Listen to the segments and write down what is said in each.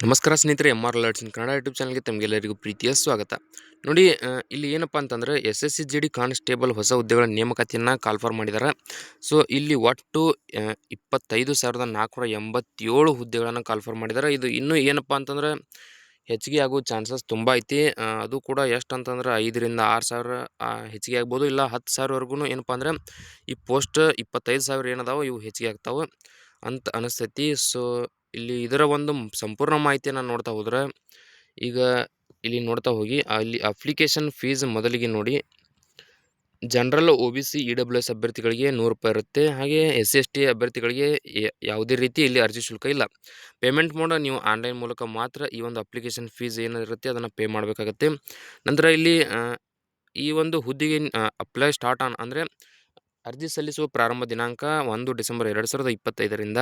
ನಮಸ್ಕಾರ ಸ್ನೇಹಿತರೆ M R alerts in Kannada YouTube ಚಾನಲ್ಗೆ ತಮಗೆಲ್ಲರಿಗೂ ಪ್ರೀತಿಯ ಸ್ವಾಗತ. ನೋಡಿ ಇಲ್ಲಿ ಏನಪ್ಪ ಅಂತಂದರೆ S S C G D constable ಹೊಸ ಹುದ್ದೆಗಳ ನೇಮಕಾತಿಯನ್ನು ಕಾಲ್ಫಾರ್ ಮಾಡಿದ್ದಾರೆ ಸೊ ಇಲ್ಲಿ ಒಟ್ಟು ಇಪ್ಪತ್ತೈದು ಸಾವಿರದ ನಾಲ್ಕುನೂರ ಎಂಬತ್ತೇಳು ಹುದ್ದೆಗಳನ್ನು ಕಾಲ್ಫಾರ್ ಮಾಡಿದ್ದಾರೆ ಇದು ಇನ್ನೂ ಏನಪ್ಪ ಅಂತಂದರೆ ಹೆಚ್ಚಿಗೆ ಆಗೋ ಚಾನ್ಸಸ್ ತುಂಬ ಐತಿ. ಅದು ಕೂಡ ಎಷ್ಟು ಅಂತಂದ್ರೆ ಐದರಿಂದ ಆರು ಸಾವಿರ ಹೆಚ್ಚಿಗೆ ಆಗ್ಬೋದು. ಇಲ್ಲ ಹತ್ತು ಸಾವಿರವರೆಗೂ ಏನಪ್ಪ ಅಂದ್ರೆ ಈ ಪೋಸ್ಟ್ ಇಪ್ಪತ್ತೈದು ಸಾವಿರ ಏನದಾವೋ ಇವು ಹೆಚ್ಚಿಗೆ ಆಗ್ತಾವೆ ಅಂತ ಅನಿಸ್ತೈತಿ. ಸೊ ಇಲ್ಲಿ ಇದರ ಒಂದು ಸಂಪೂರ್ಣ ಮಾಹಿತಿಯನ್ನು ನೋಡ್ತಾ ಹೋದ್ರೆ, ಈಗ ಇಲ್ಲಿ ನೋಡ್ತಾ ಹೋಗಿ ಅಲ್ಲಿ ಅಪ್ಲಿಕೇಶನ್ ಫೀಸ್ ಮೊದಲಿಗೆ ನೋಡಿ, general O B C E W S ಅಭ್ಯರ್ಥಿಗಳಿಗೆ ನೂರು ರೂಪಾಯಿ ಇರುತ್ತೆ. ಹಾಗೆ ಎಸ್ ಸಿ ಎಸ್ ಟಿ ಅಭ್ಯರ್ಥಿಗಳಿಗೆ ಯಾವುದೇ ರೀತಿ ಇಲ್ಲಿ ಅರ್ಜಿ ಶುಲ್ಕ ಇಲ್ಲ. ಪೇಮೆಂಟ್ ಮೋಡ ನೀವು ಆನ್ಲೈನ್ ಮೂಲಕ ಮಾತ್ರ ಈ ಒಂದು ಅಪ್ಲಿಕೇಶನ್ ಫೀಸ್ ಏನಿರುತ್ತೆ ಅದನ್ನು ಪೇ ಮಾಡಬೇಕಾಗತ್ತೆ. ನಂತರ ಇಲ್ಲಿ ಈ ಒಂದು ಹುದ್ದೆಗೆ ಅಪ್ಲೈ ಸ್ಟಾರ್ಟ್ ಆನ್ ಅಂದರೆ ಅರ್ಜಿ ಸಲ್ಲಿಸುವ ಪ್ರಾರಂಭ ದಿನಾಂಕ ಒಂದು ಡಿಸೆಂಬರ್ ಎರಡು ಸಾವಿರದ ಇಪ್ಪತ್ತೈದರಿಂದ,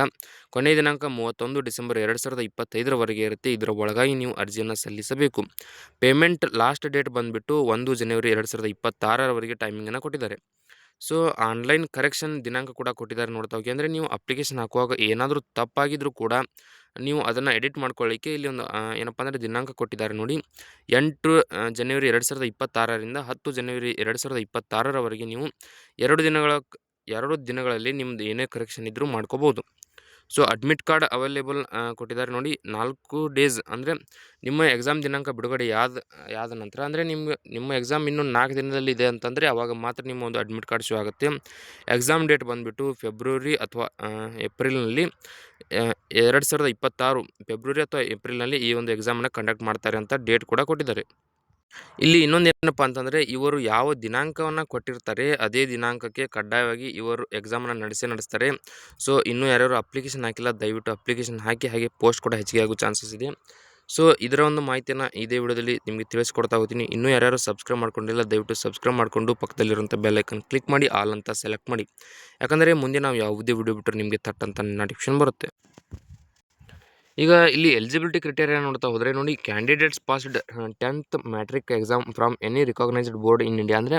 ಕೊನೆಯ ದಿನಾಂಕ ಮೂವತ್ತೊಂದು ಡಿಸೆಂಬರ್ ಎರಡು ಸಾವಿರದ ಇಪ್ಪತ್ತೈದರವರೆಗೆ ಇರುತ್ತೆ. ಇದರ ಒಳಗಾಗಿ ನೀವು ಅರ್ಜಿಯನ್ನು ಸಲ್ಲಿಸಬೇಕು. ಪೇಮೆಂಟ್ ಲಾಸ್ಟ್ ಡೇಟ್ ಬಂದುಬಿಟ್ಟು ಒಂದು ಜನವರಿ ಎರಡು ಸಾವಿರದ ಇಪ್ಪತ್ತಾರರವರೆಗೆ ಟೈಮಿಂಗನ್ನು ಕೊಟ್ಟಿದ್ದಾರೆ. ಸೊ, ಆನ್ಲೈನ್ ಕರೆಕ್ಷನ್ ದಿನಾಂಕ ಕೂಡ ಕೊಟ್ಟಿದ್ದಾರೆ ನೋಡ್ತಾ ಹೋಗಿ. ಅಂದರೆ ನೀವು ಅಪ್ಲಿಕೇಶನ್ ಹಾಕುವಾಗ ಏನಾದರೂ ತಪ್ಪಾಗಿದ್ರೂ ಕೂಡ ನೀವು ಅದನ್ನು ಎಡಿಟ್ ಮಾಡ್ಕೊಳ್ಳಿಕ್ಕೆ ಇಲ್ಲಿ ಒಂದು ಏನಪ್ಪ ಅಂದರೆ ದಿನಾಂಕ ಕೊಟ್ಟಿದ್ದಾರೆ ನೋಡಿ. ಎಂಟು ಜನವರಿ ಎರಡು ಸಾವಿರದ ಇಪ್ಪತ್ತಾರರಿಂದ ಹತ್ತು ಜನವರಿ ಎರಡು ಸಾವಿರದ ಇಪ್ಪತ್ತಾರರವರೆಗೆ ನೀವು ಎರಡು ದಿನಗಳ, ಎರಡು ದಿನಗಳಲ್ಲಿ ನಿಮ್ಮದು ಏನೇ ಕರೆಕ್ಷನ್ ಇದ್ದರೂ ಮಾಡ್ಕೋಬೋದು. ಸೊ ಅಡ್ಮಿಟ್ ಕಾರ್ಡ್ ಅವೈಲೇಬಲ್ ಕೊಟ್ಟಿದ್ದಾರೆ ನೋಡಿ. ನಾಲ್ಕು ಡೇಸ್ ಅಂದರೆ ನಿಮ್ಮ ಎಕ್ಸಾಮ್ ದಿನಾಂಕ ಬಿಡುಗಡೆ ಯಾದ ಯಾದ ನಂತರ ಅಂದರೆ ನಿಮ್ಗೆ ನಿಮ್ಮ ಎಕ್ಸಾಮ್ ಇನ್ನೂ ನಾಲ್ಕು ದಿನದಲ್ಲಿ ಇದೆ ಅಂತಂದರೆ ಆವಾಗ ಮಾತ್ರ ನಿಮ್ಮ ಒಂದು ಅಡ್ಮಿಟ್ ಕಾರ್ಡ್ ಶೋ ಆಗುತ್ತೆ. ಎಕ್ಸಾಮ್ ಡೇಟ್ ಬಂದುಬಿಟ್ಟು ಫೆಬ್ರವರಿ ಅಥವಾ ಏಪ್ರಿಲ್ನಲ್ಲಿ ಎರಡು ಸಾವಿರದ ಇಪ್ಪತ್ತಾರು ಫೆಬ್ರವರಿ ಅಥವಾ ಏಪ್ರಿಲ್ನಲ್ಲಿ ಈ ಒಂದು ಎಕ್ಸಾಮನ್ನು ಕಂಡಕ್ಟ್ ಮಾಡ್ತಾರೆ ಅಂತ ಡೇಟ್ ಕೂಡ ಕೊಟ್ಟಿದ್ದಾರೆ. ಇಲ್ಲಿ ಇನ್ನೊಂದು ಏನಪ್ಪ ಅಂತಂದರೆ, ಇವರು ಯಾವ ದಿನಾಂಕವನ್ನು ಕೊಟ್ಟಿರ್ತಾರೆ, ಅದೇ ದಿನಾಂಕಕ್ಕೆ ಕಡ್ಡಾಯವಾಗಿ ಇವರು ಎಕ್ಸಾಮನ್ನು ನಡೆಸಿ ನಡೆಸ್ತಾರೆ. ಸೊ ಇನ್ನೂ ಯಾರ್ಯಾರು ಅಪ್ಲಿಕೇಶನ್ ಹಾಕಿಲ್ಲ, ದಯವಿಟ್ಟು ಅಪ್ಲಿಕೇಶನ್ ಹಾಕಿ, ಹಾಗೆ ಪೋಸ್ಟ್ ಕೂಡ ಹೆಚ್ಚಿಗೆ ಆಗೋ ಚಾನ್ಸಸ್ ಇದೆ. ಸೊ ಇದರ ಒಂದು ಮಾಹಿತಿಯನ್ನು ಇದೇ ವಿಡಿಯೋದಲ್ಲಿ ನಿಮಗೆ ತಿಳಿಸ್ಕೊಡ್ತಾ ಹೋಗ್ತೀನಿ. ಇನ್ನೂ ಯಾರ್ಯಾರು ಸಬ್ಸ್ಕ್ರೈಬ್ ಮಾಡ್ಕೊಂಡಿಲ್ಲ, ದಯವಿಟ್ಟು ಸಬ್ಸ್ಕ್ರೈಬ್ ಮಾಡಿಕೊಂಡು ಪಕ್ಕದಲ್ಲಿರುವಂಥ ಬೆಲ್ಲೈಕನ್ ಕ್ಲಿಕ್ ಮಾಡಿ ಆಲ್ ಅಂತ ಸೆಲೆಕ್ಟ್ ಮಾಡಿ. ಯಾಕಂದರೆ ಮುಂದೆ ನಾವು ಯಾವುದೇ ವಿಡಿಯೋ ಬಿಟ್ಟರೆ ನಿಮಗೆ ತಟ್ಟಂತ ನೋಟಿಫಿಕೇಶನ್ ಬರುತ್ತೆ. ಈಗ ಇಲ್ಲಿ ಎಲಿಜಿಬಿಲಿಟಿ ಕ್ರಿಟೇರಿಯಾ ನೋಡ್ತಾ ಹೋದರೆ ನೋಡಿ candidates passed tenth matric exam from any recognised board in India ಅಂದರೆ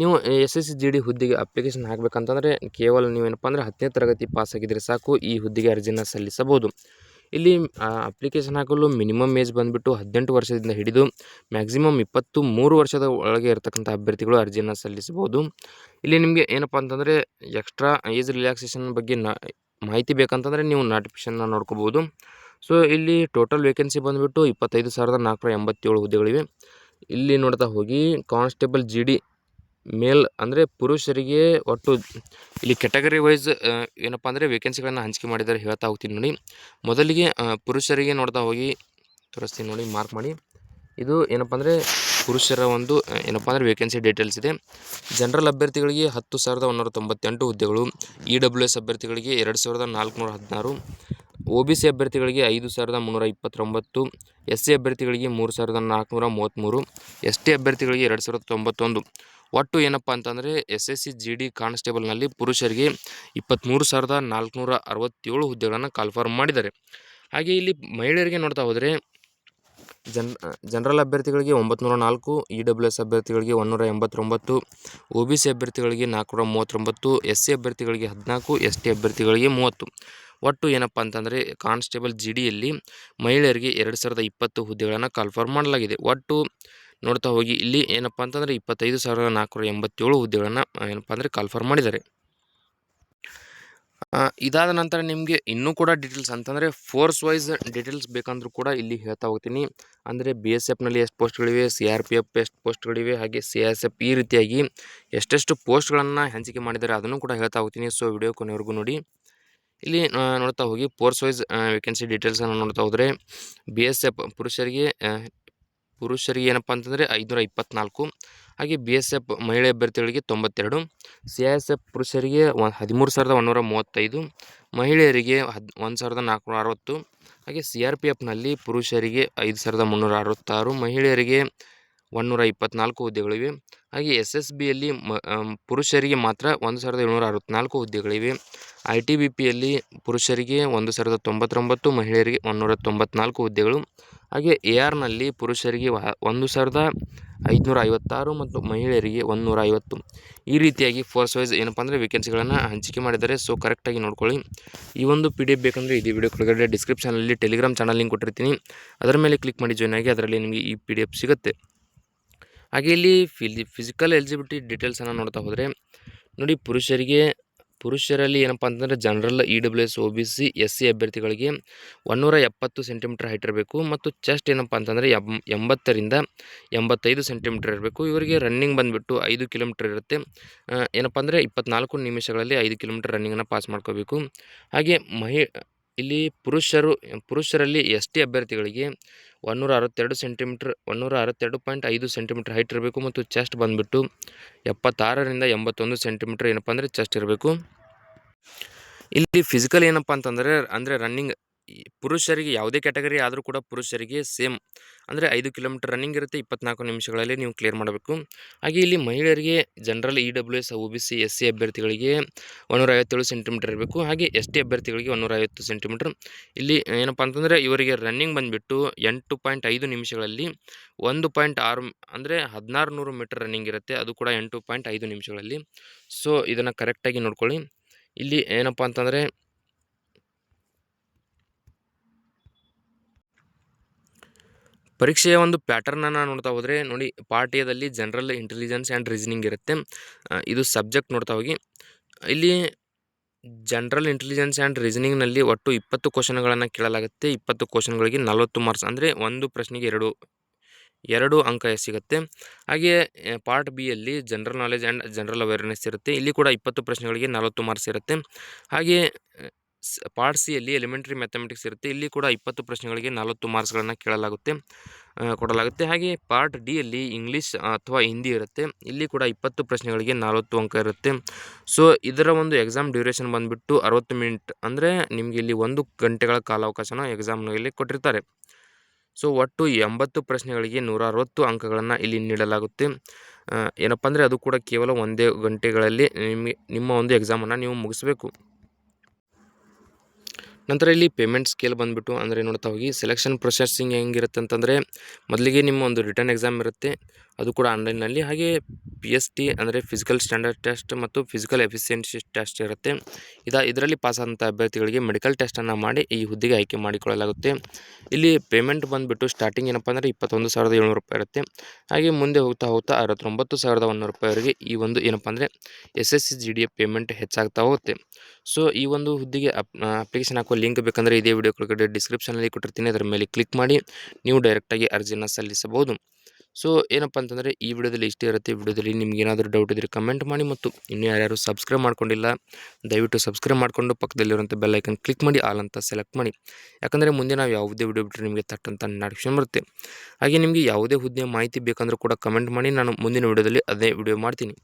ನೀವು ಎಸ್ ಎಸ್ ಜಿ ಡಿ ಹುದ್ದೆಗೆ ಅಪ್ಲಿಕೇಶನ್ ಹಾಕಬೇಕಂತಂದರೆ ಕೇವಲ ನೀವೇನಪ್ಪ ಅಂದರೆ ಹತ್ತನೇ ತರಗತಿ ಪಾಸ್ ಆಗಿದ್ದರೆ ಸಾಕು, ಈ ಹುದ್ದೆಗೆ ಅರ್ಜಿನ ಸಲ್ಲಿಸಬಹುದು. ಇಲ್ಲಿ ಅಪ್ಲಿಕೇಶನ್ ಹಾಕಲು ಮಿನಿಮಮ್ ಏಜ್ ಬಂದುಬಿಟ್ಟು ಹದಿನೆಂಟು ವರ್ಷದಿಂದ ಹಿಡಿದು ಮ್ಯಾಕ್ಸಿಮಮ್ ಇಪ್ಪತ್ತು ಮೂರು ವರ್ಷದ ಒಳಗೆ ಇರತಕ್ಕಂಥ ಅಭ್ಯರ್ಥಿಗಳು ಅರ್ಜಿಯನ್ನು ಸಲ್ಲಿಸಬಹುದು. ಇಲ್ಲಿ ನಿಮಗೆ ಏನಪ್ಪ ಅಂತಂದರೆ ಎಕ್ಸ್ಟ್ರಾ ಏಜ್ ರಿಲ್ಯಾಕ್ಸೇಷನ್ ಬಗ್ಗೆ ಮಾಹಿತಿ ಬೇಕಂತಂದರೆ ನೀವು ನೋಟಿಫಿಕೇಶನ್ನ ನೋಡ್ಕೋಬೋದು ಸೊ ಇಲ್ಲಿ ಟೋಟಲ್ ವೇಕೆನ್ಸಿ ಬಂದುಬಿಟ್ಟು ಇಪ್ಪತ್ತೈದು ಸಾವಿರದ ನಾಲ್ಕುನೂರ ಎಂಬತ್ತೇಳು ಹುದ್ದೆಗಳಿವೆ. ಇಲ್ಲಿ ನೋಡ್ತಾ ಹೋಗಿ ಕಾನ್ಸ್ಟೇಬಲ್ ಜಿ ಡಿ ಮೇಲ್ ಅಂದರೆ ಪುರುಷರಿಗೆ ಒಟ್ಟು ಇಲ್ಲಿ ಕೆಟಗರಿ ವೈಸ್ ಏನಪ್ಪ ಅಂದರೆ ವೇಕೆನ್ಸಿಗಳನ್ನು ಹಂಚಿಕೆ ಮಾಡಿದ್ದಾರೆ ಹೇಳ್ತಾ ಹೋಗ್ತೀನಿ ನೋಡಿ. ಮೊದಲಿಗೆ ಪುರುಷರಿಗೆ ನೋಡ್ತಾ ಹೋಗಿ, ತೋರಿಸ್ತೀನಿ ನೋಡಿ ಮಾರ್ಕ್ ಮಾಡಿ. ಇದು ಏನಪ್ಪ ಅಂದರೆ ಪುರುಷರ ಒಂದು ಏನಪ್ಪ ಅಂದರೆ ವೇಕೆನ್ಸಿ ಡೀಟೇಲ್ಸ್ ಇದೆ. ಜನರಲ್ ಅಭ್ಯರ್ಥಿಗಳಿಗೆ ಹತ್ತು ಸಾವಿರದ ಒಂದೂರ ತೊಂಬತ್ತೆಂಟು ಹುದ್ದೆಗಳು ಇ ಡಬ್ಲ್ಯೂ ಎಸ್ ಅಭ್ಯರ್ಥಿಗಳಿಗೆ ಎರಡು ಸಾವಿರದ ನಾಲ್ಕುನೂರ ಹದಿನಾರು ಒ ಬಿ ಸಿ ಅಭ್ಯರ್ಥಿಗಳಿಗೆ ಐದು ಸಾವಿರದ ಮುನ್ನೂರ ಇಪ್ಪತ್ತೊಂಬತ್ತು, ಎಸ್ ಸಿ ಅಭ್ಯರ್ಥಿಗಳಿಗೆ ಮೂರು ಸಾವಿರದ ನಾಲ್ಕುನೂರ ಮೂವತ್ತ್ಮೂರು, ಎಸ್ ಟಿ ಅಭ್ಯರ್ಥಿಗಳಿಗೆ ಎರಡು ಸಾವಿರದ ತೊಂಬತ್ತೊಂದು. ಒಟ್ಟು ಏನಪ್ಪ ಅಂತಂದರೆ, S S C G D ಕಾನ್ಸ್ಟೇಬಲ್ನಲ್ಲಿ ಪುರುಷರಿಗೆ ಇಪ್ಪತ್ತ್ಮೂರು ಸಾವಿರದ ನಾಲ್ಕುನೂರ ಅರವತ್ತೇಳು ಹುದ್ದೆಗಳನ್ನು ಕಾಲ್ಫಾರ್ಮ್ ಮಾಡಿದ್ದಾರೆ. ಹಾಗೆ ಇಲ್ಲಿ ಮಹಿಳೆಯರಿಗೆ ನೋಡ್ತಾ ಹೋದರೆ, ಜನ್, ಜನರಲ್ ಅಭ್ಯರ್ಥಿಗಳಿಗೆ ಒಂಬತ್ತು ನಾಲ್ಕು, ಇ ಡಬ್ಲ್ಯೂ ಎಸ್ ಅಭ್ಯರ್ಥಿಗಳಿಗೆ ಒಂದೂರ ಎಂಬತ್ತೊಂಬತ್ತು, ಒ ಬಿ ಸಿ ಅಭ್ಯರ್ಥಿಗಳಿಗೆ ನಾಲ್ಕುನೂರ ಮೂವತ್ತೊಂಬತ್ತು, ಎಸ್ ಸಿ ಅಭ್ಯರ್ಥಿಗಳಿಗೆ ಹದಿನಾಲ್ಕು, ಎಸ್ ಟಿ ಅಭ್ಯರ್ಥಿಗಳಿಗೆ ಮೂವತ್ತು. ಒಟ್ಟು ಏನಪ್ಪ ಅಂತಂದರೆ ಕಾನ್ಸ್ಟೇಬಲ್ ಜಿ ಡಿಯಲ್ಲಿ ಮಹಿಳೆಯರಿಗೆ ಎರಡು ಸಾವಿರದ ಇಪ್ಪತ್ತು ಹುದ್ದೆಗಳನ್ನು ಕನ್ಫರ್ಮ್ ಮಾಡಲಾಗಿದೆ. ಒಟ್ಟು ನೋಡ್ತಾ ಹೋಗಿ, ಇಲ್ಲಿ ಏನಪ್ಪ ಅಂತಂದರೆ ಇಪ್ಪತ್ತೈದು ಸಾವಿರದ ನಾಲ್ಕುನೂರ ಎಂಬತ್ತೇಳು ಹುದ್ದೆಗಳನ್ನು ಏನಪ್ಪ ಅಂದರೆ ಕನ್ಫರ್ಮ್ ಮಾಡಿದ್ದಾರೆ. ಇದಾದ ನಂತರ ನಿಮಗೆ ಇನ್ನೂ ಕೂಡ ಡೀಟೇಲ್ಸ್ ಅಂತಂದರೆ ಫೋರ್ಸ್ ವೈಸ್ ಡೀಟೇಲ್ಸ್ ಬೇಕಂದ್ರೂ ಕೂಡ ಇಲ್ಲಿ ಹೇಳ್ತಾ ಹೋಗ್ತೀನಿ. ಅಂದರೆ ಬಿ ಎಸ್ ಎಫ್ನಲ್ಲಿ ಎಷ್ಟು ಪೋಸ್ಟ್ಗಳಿವೆ ಸಿ ಆರ್ ಪಿ ಎಫ್ ಎಷ್ಟು ಪೋಸ್ಟ್ಗಳಿವೆ, ಹಾಗೆ ಸಿ ಎಸ್ ಎಫ್ ಈ ರೀತಿಯಾಗಿ ಎಷ್ಟೆಷ್ಟು ಪೋಸ್ಟ್ಗಳನ್ನು ಹಂಚಿಕೆ ಮಾಡಿದ್ದಾರೆ ಅದನ್ನು ಕೂಡ ಹೇಳ್ತಾ ಹೋಗ್ತೀನಿ. ಸೊ ವಿಡಿಯೋ ಕೊನೆವರೆಗೂ ನೋಡಿ. ಇಲ್ಲಿ ನೋಡ್ತಾ ಹೋಗಿ ಪೋರ್ಸ್ ವೈಸ್ ವೇಕೆನ್ಸಿ ಡೀಟೇಲ್ಸನ್ನು ನೋಡ್ತಾ ಹೋದರೆ ಬಿ ಎಸ್ ಎಫ್ ಪುರುಷರಿಗೆ ಪುರುಷರಿಗೆ ಏನಪ್ಪ ಅಂತಂದರೆ ಐದುನೂರ ಇಪ್ಪತ್ತ್ನಾಲ್ಕು ಹಾಗೆ ಬಿ ಎಸ್ ಎಫ್ ಮಹಿಳೆ ಅಭ್ಯರ್ಥಿಗಳಿಗೆ ತೊಂಬತ್ತೆರಡು ಸಿ ಎಸ್ ಎಫ್ ಪುರುಷರಿಗೆ ಒನ್, ಹದಿಮೂರು ಸಾವಿರದ ಒಂದುನೂರ ಮೂವತ್ತೈದು, ಮಹಿಳೆಯರಿಗೆ ಹದ್, ಒಂದು ಸಾವಿರದ ನಾಲ್ಕುನೂರ ಅರವತ್ತು, ಹಾಗೆ ಸಿ ಆರ್ ಪಿ ಎಫ್ನಲ್ಲಿ ಪುರುಷರಿಗೆ ಐದು ಸಾವಿರದ ಮುನ್ನೂರ ಅರವತ್ತಾರು, ಮಹಿಳೆಯರಿಗೆ ಒಂದುನೂರ ಇಪ್ಪತ್ತ್ನಾಲ್ಕು ಹುದ್ದೆಗಳಿವೆ. ಹಾಗೆ ಎಸ್ ಎಸ್ ಬಿಯಲ್ಲಿ ಮ ಪುರುಷರಿಗೆ ಮಾತ್ರ ಒಂದು ಸಾವಿರದ ಏಳ್ನೂರ ಅರವತ್ತ್ನಾಲ್ಕು ಹುದ್ದೆಗಳಿವೆ. ಐ ಟಿ ಬಿ ಪಿಯಲ್ಲಿ ಪುರುಷರಿಗೆ ಒಂದು ಸಾವಿರದ ತೊಂಬತ್ತೊಂಬತ್ತು, ಮಹಿಳೆಯರಿಗೆ ಒಂದುನೂರ ತೊಂಬತ್ನಾಲ್ಕು ಹುದ್ದೆಗಳು. ಹಾಗೆ ಎ ಆರ್ನಲ್ಲಿ ಪುರುಷರಿಗೆ ಒಂದು ಸಾವಿರದ ಐದುನೂರ ಐವತ್ತಾರು ಮತ್ತು ಮಹಿಳೆಯರಿಗೆ ಒಂದುನೂರ ಐವತ್ತು ಈ ರೀತಿಯಾಗಿ ಫೋರ್ಸ್ ವೈಸ್ ಏನಪ್ಪ ಅಂದರೆ ವೇಕೆನ್ಸಿಗಳನ್ನು ಹಂಚಿಕೆ ಮಾಡಿದ್ದಾರೆ. ಸೊ ಕರೆಕ್ಟಾಗಿ ನೋಡ್ಕೊಳ್ಳಿ. ಈ ಒಂದು ಪಿ ಡಿ ಎಫ್ ಬೇಕಂದರೆ ಇದು ವಿಡಿಯೋ ಕೆಳಗಡೆ ಡಿಸ್ಕ್ರಿಪ್ಷನಲ್ಲಿ ಟೆಲಿಗ್ರಾಮ್ ಚಾನಲ್ ಲಿಂಕ್ ಕೊಟ್ಟಿರ್ತೀನಿ. ಅದರ ಮೇಲೆ ಕ್ಲಿಕ್ ಮಾಡಿ ಜಾಯ್ನ್ ಆಗಿ, ಅದರಲ್ಲಿ ನಿಮಗೆ ಈ ಪಿ ಡಿ ಎಫ್ ಸಿಗುತ್ತೆ. ಹಾಗೆ ಇಲ್ಲಿ ಫಿಲಿ ಫಿಸಿಕಲ್ ಎಲಿಜಿಬಿಲಿಟಿ ಡೀಟೇಲ್ಸನ್ನು ನೋಡ್ತಾ ಹೋದರೆ, ನೋಡಿ ಪುರುಷರಿಗೆ, ಪುರುಷರಲ್ಲಿ ಏನಪ್ಪ ಅಂತಂದರೆ general E W S O B C S C ಅಭ್ಯರ್ಥಿಗಳಿಗೆ ಒನ್ನೂರ ಎಪ್ಪತ್ತು ಸೆಂಟಿಮೀಟರ್ ಹೈಟ್ ಇರಬೇಕು ಮತ್ತು ಚೆಸ್ಟ್ ಏನಪ್ಪ ಅಂತಂದರೆ ಎಂ, ಎಂಬತ್ತರಿಂದ ಎಂಬತ್ತೈದು ಸೆಂಟಿಮೀಟರ್ ಇರಬೇಕು. ಇವರಿಗೆ ರನ್ನಿಂಗ್ ಬಂದುಬಿಟ್ಟು ಐದು ಕಿಲೋಮೀಟರ್ ಇರುತ್ತೆ. ಏನಪ್ಪ ಅಂದರೆ ಇಪ್ಪತ್ನಾಲ್ಕು ನಿಮಿಷಗಳಲ್ಲಿ ಐದು ಕಿಲೋಮೀಟರ್ ರನ್ನಿಂಗನ್ನು ಪಾಸ್ ಮಾಡ್ಕೋಬೇಕು. ಹಾಗೆ ಮಹಿ ಇಲ್ಲಿ ಪುರುಷರು, ಪುರುಷರಲ್ಲಿ ಎಸ್ ಟಿ ಅಭ್ಯರ್ಥಿಗಳಿಗೆ ಒನ್ನೂರ ಅರವತ್ತೆರಡು ಸೆಂಟಿಮೀಟ್ರ್ ಒನ್ನೂರ ಅರವತ್ತೆರಡು ಪಾಯಿಂಟ್ ಐದು ಸೆಂಟಿಮೀಟ್ರ್ ಹೈಟ್ ಇರಬೇಕು ಮತ್ತು ಚೆಸ್ಟ್ ಬಂದುಬಿಟ್ಟು ಎಪ್ಪತ್ತಾರರಿಂದ ಎಂಬತ್ತೊಂದು ಸೆಂಟಿಮೀಟ್ರ್ ಏನಪ್ಪ ಅಂದರೆ ಚೆಸ್ಟ್ ಇರಬೇಕು. ಇಲ್ಲಿ ಫಿಸಿಕಲ್ ಏನಪ್ಪ ಅಂತಂದರೆ, ಅಂದರೆ ರನ್ನಿಂಗ್ ಪುರುಷರಿಗೆ ಯಾವುದೇ ಕ್ಯಾಟಗರಿ ಆದರೂ ಕೂಡ ಪುರುಷರಿಗೆ ಸೇಮ್. ಅಂದರೆ ಐದು ಕಿಲೋಮೀಟರ್ ರನ್ನಿಂಗ್ ಇರುತ್ತೆ, ಇಪ್ಪತ್ನಾಲ್ಕು ನಿಮಿಷಗಳಲ್ಲಿ ನೀವು ಕ್ಲಿಯರ್ ಮಾಡಬೇಕು. ಹಾಗೆ ಇಲ್ಲಿ ಮಹಿಳೆಯರಿಗೆ general E W S, O B C, S C ಅಭ್ಯರ್ಥಿಗಳಿಗೆ ಒಂದೂರ ಐವತ್ತೇಳು ಸೆಂಟಿಮೀಟರ್ ಇರಬೇಕು. ಹಾಗೆ ಎಸ್ ಟಿ ಅಭ್ಯರ್ಥಿಗಳಿಗೆ ಒಂದೂರ ಐವತ್ತು ಸೆಂಟಿಮೀಟರ್. ಇಲ್ಲಿ ಏನಪ್ಪ ಅಂತಂದರೆ ಇವರಿಗೆ ರನ್ನಿಂಗ್ ಬಂದುಬಿಟ್ಟು ಎಂಟು ಪಾಯಿಂಟ್ ಐದು ನಿಮಿಷಗಳಲ್ಲಿ ಒಂದು ಪಾಯಿಂಟ್ ಆರು ಅಂದರೆ ಹದಿನಾರು ನೂರು ಮೀಟರ್ ರನ್ನಿಂಗ್ ಇರುತ್ತೆ. ಅದು ಕೂಡ ಎಂಟು ಪಾಯಿಂಟ್ ಐದು ನಿಮಿಷಗಳಲ್ಲಿ. ಸೊ, ಇದನ್ನು ಕರೆಕ್ಟಾಗಿ ನೋಡ್ಕೊಳ್ಳಿ. ಇಲ್ಲಿ ಏನಪ್ಪ ಅಂತಂದರೆ ಪರೀಕ್ಷೆಯ ಒಂದು ಪ್ಯಾಟರ್ನನ್ನು ನೋಡ್ತಾ ಹೋದರೆ ನೋಡಿ ಪಾಠ್ಯದಲ್ಲಿ ಜನರಲ್ ಇಂಟೆಲಿಜೆನ್ಸ್ ಆ್ಯಂಡ್ ರೀಸನಿಂಗ್ ಇರುತ್ತೆ. ಇದು ಸಬ್ಜೆಕ್ಟ್ ನೋಡ್ತಾ ಹೋಗಿ. ಇಲ್ಲಿ ಜನರಲ್ ಇಂಟೆಲಿಜೆನ್ಸ್ ಆ್ಯಂಡ್ ರೀಸನಿಂಗ್ನಲ್ಲಿ ಒಟ್ಟು ಇಪ್ಪತ್ತು ಕ್ವಶನ್ಗಳನ್ನು ಕೇಳಲಾಗುತ್ತೆ. ಇಪ್ಪತ್ತು ಕ್ವಶನ್ಗಳಿಗೆ ನಲವತ್ತು ಮಾರ್ಕ್ಸ್ ಅಂದರೆ ಒಂದು ಪ್ರಶ್ನೆಗೆ ಎರಡು ಎರಡು ಅಂಕ ಸಿಗುತ್ತೆ. ಹಾಗೆಯೇ part ಬಿಯಲ್ಲಿ general knowledge and general awareness ಇರುತ್ತೆ. ಇಲ್ಲಿ ಕೂಡ ಇಪ್ಪತ್ತು ಪ್ರಶ್ನೆಗಳಿಗೆ ನಲವತ್ತು ಮಾರ್ಕ್ಸ್ ಇರುತ್ತೆ. ಹಾಗೆ ಪಾರ್ಟ್ ಸಿಯಲ್ಲಿ ಎಲಿಮೆಂಟ್ರಿ ಮ್ಯಾಥಮೆಟಿಕ್ಸ್ ಇರುತ್ತೆ. ಇಲ್ಲಿ ಕೂಡ ಇಪ್ಪತ್ತು ಪ್ರಶ್ನೆಗಳಿಗೆ ನಲವತ್ತು ಮಾರ್ಕ್ಸ್ಗಳನ್ನು ಕೇಳಲಾಗುತ್ತೆ ಕೊಡಲಾಗುತ್ತೆ. ಹಾಗೆ ಪಾರ್ಟ್ ಡಿಯಲ್ಲಿ ಇಂಗ್ಲೀಷ್ ಅಥವಾ ಹಿಂದಿ ಇರುತ್ತೆ. ಇಲ್ಲಿ ಕೂಡ ಇಪ್ಪತ್ತು ಪ್ರಶ್ನೆಗಳಿಗೆ ನಲವತ್ತು ಅಂಕ ಇರುತ್ತೆ. ಸೊ, ಇದರ ಒಂದು ಎಕ್ಸಾಮ್ ಡ್ಯೂರೇಷನ್ ಬಂದುಬಿಟ್ಟು ಅರವತ್ತು ಮಿನಿಟ್ ಅಂದರೆ ನಿಮಗೆ ಇಲ್ಲಿ ಒಂದು ಗಂಟೆಗಳ ಕಾಲಾವಕಾಶನ ಎಕ್ಸಾಮ್ನಲ್ಲಿ ಕೊಟ್ಟಿರ್ತಾರೆ. ಸೊ, ಒಟ್ಟು ಎಂಬತ್ತು ಪ್ರಶ್ನೆಗಳಿಗೆ ನೂರ ಅರವತ್ತು ಅಂಕಗಳನ್ನು ಇಲ್ಲಿ ನೀಡಲಾಗುತ್ತೆ. ಏನಪ್ಪ ಅಂದರೆ ಅದು ಕೂಡ ಕೇವಲ ಒಂದೇ ಗಂಟೆಗಳಲ್ಲಿ ನಿಮಗೆ, ನಿಮ್ಮ ಒಂದು ಎಕ್ಸಾಮನ್ನು ನೀವು ಮುಗಿಸ್ಬೇಕು. ನಂತರ ಇಲ್ಲಿ ಪೇಮೆಂಟ್ ಸ್ಕೇಲ್ ಬಂದುಬಿಟ್ಟು, ಅಂದರೆ ನೋಡ್ತಾ ಹೋಗಿ ಸೆಲೆಕ್ಷನ್ ಪ್ರೊಸೆಸಿಂಗ್ ಹೆಂಗಿರುತ್ತೆ ಅಂತಂದರೆ, ಮೊದಲಿಗೆ ನಿಮ್ಮ ಒಂದು ರಿಟರ್ನ್ ಎಕ್ಸಾಮ್ ಇರುತ್ತೆ. ಅದು ಕೂಡ ಆನ್ಲೈನ್ನಲ್ಲಿ ಹಾಗೆ ಪಿ ಎಸ್ ಟಿ ಅಂದರೆ ಫಿಸಿಕಲ್ ಸ್ಟ್ಯಾಂಡರ್ಡ್ ಟೆಸ್ಟ್ ಮತ್ತು ಫಿಸಿಕಲ್ ಎಫಿಷಿಯನ್ಸಿ ಟೆಸ್ಟ್ ಇರುತ್ತೆ. ಇದು ಇದರಲ್ಲಿ ಪಾಸ್ ಆದಂಥ ಅಭ್ಯರ್ಥಿಗಳಿಗೆ ಮೆಡಿಕಲ್ ಟೆಸ್ಟನ್ನು ಮಾಡಿ ಈ ಹುದ್ದೆಗೆ ಆಯ್ಕೆ ಮಾಡಿಕೊಳ್ಳಲಾಗುತ್ತೆ. ಇಲ್ಲಿ ಪೇಮೆಂಟ್ ಬಂದುಬಿಟ್ಟು ಸ್ಟಾರ್ಟಿಂಗ್ ಏನಪ್ಪ ಅಂದರೆ ಇಪ್ಪತ್ತೊಂದು ಸಾವಿರದ ಏಳ್ನೂರು ರೂಪಾಯಿ ಇರುತ್ತೆ. ಹಾಗೆ ಮುಂದೆ ಹೋಗ್ತಾ ಹೋಗ್ತಾ ಅರವತ್ತೊಂಬತ್ತು ಸಾವಿರದ ಒಂದು ರೂಪಾಯಿವರೆಗೆ ಈ ಒಂದು ಏನಪ್ಪ ಅಂದರೆ S S C G D payment ಹೆಚ್ಚಾಗ್ತಾ ಹೋಗುತ್ತೆ. ಸೊ ಈ ಒಂದು ಹುದ್ದೆಗೆ ಅಪ್ ಅಪ್ಲಿಕೇಶನ್ ಹಾಕೋ ಲಿಂಕ್ ಬೇಕಂದರೆ ಇದೇ ವಿಡಿಯೋ ಕೆಳಗಡೆ ಡಿಸ್ಕ್ರಿಪ್ಷನಲ್ಲಿ ಕೊಟ್ಟಿರ್ತೀನಿ. ಅದರ ಮೇಲೆ ಕ್ಲಿಕ್ ಮಾಡಿ, ನೀವು ಡೈರೆಕ್ಟಾಗಿ ಅರ್ಜಿಯನ್ನು ಸಲ್ಲಿಸಬಹುದು. ಸೊ, ಏನಪ್ಪ ಅಂತಂದರೆ, ಈ ವಿಡಿಯೋದಲ್ಲಿ ಇಷ್ಟೇ ಇರುತ್ತೆ. ವಿಡಿಯೋದಲ್ಲಿ ನಿಮ್ಗೆ ಏನಾದರೂ ಡೌಟ್ ಇದ್ದರೆ ಕಮೆಂಟ್ ಮಾಡಿ ಮತ್ತು ಇನ್ನೂ ಯಾರ್ಯಾರು ಸಬ್ಸ್ಕ್ರೈಬ್ ಮಾಡ್ಕೊಂಡಿಲ್ಲ, ದಯವಿಟ್ಟು ಸಬ್ಸ್ಕ್ರೈಬ್ ಮಾಡಿಕೊಂಡು ಪಕ್ಕದಲ್ಲಿರುವಂಥ ಬೆಲ್ಲೈಕನ್ ಕ್ಲಿಕ್ ಮಾಡಿ ಆಲ್ ಅಂತ ಸೆಲೆಕ್ಟ್ ಮಾಡಿ. ಯಾಕಂದರೆ ಮುಂದೆ ನಾವು ಯಾವುದೇ ವಿಡಿಯೋ ಬಿಟ್ಟರೆ ನಿಮಗೆ ತಟ್ಟಂತ ನೋಟಿಫಿಕೇಶನ್ ಬರುತ್ತೆ. ಹಾಗೆ ನಿಮಗೆ ಯಾವುದೇ ಹುದ್ದೆ ಮಾಹಿತಿ ಬೇಕಂದರೂ ಕೂಡ ಕಮೆಂಟ್ ಮಾಡಿ, ನಾನು ಮುಂದಿನ ವಿಡಿಯೋದಲ್ಲಿ ಅದೇ ವಿಡಿಯೋ ಮಾಡ್ತೀನಿ.